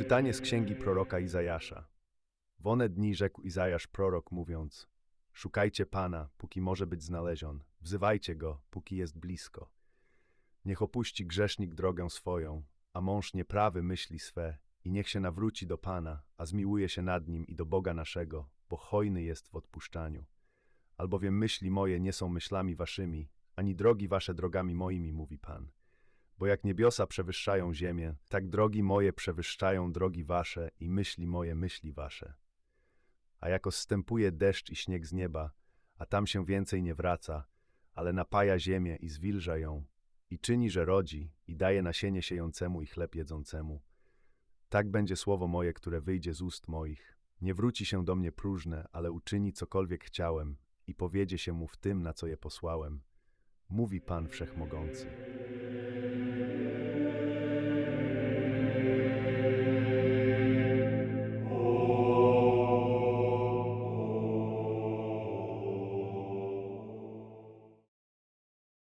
Czytanie z księgi proroka Izajasza. W one dni rzekł Izajasz prorok, mówiąc: Szukajcie Pana, póki może być znalezion, wzywajcie go, póki jest blisko. Niech opuści grzesznik drogę swoją, a mąż nieprawy myśli swe, i niech się nawróci do Pana, a zmiłuje się nad nim i do Boga naszego, bo hojny jest w odpuszczaniu. Albowiem myśli moje nie są myślami waszymi, ani drogi wasze drogami moimi, mówi Pan. Bo jak niebiosa przewyższają ziemię, tak drogi moje przewyższają drogi wasze i myśli moje myśli wasze. A jako zstępuje deszcz i śnieg z nieba, a tam się więcej nie wraca, ale napaja ziemię i zwilża ją, i czyni, że rodzi, i daje nasienie siejącemu i chleb jedzącemu. Tak będzie słowo moje, które wyjdzie z ust moich. Nie wróci się do mnie próżne, ale uczyni cokolwiek chciałem i powiedzie się mu w tym, na co je posłałem. Mówi Pan Wszechmogący.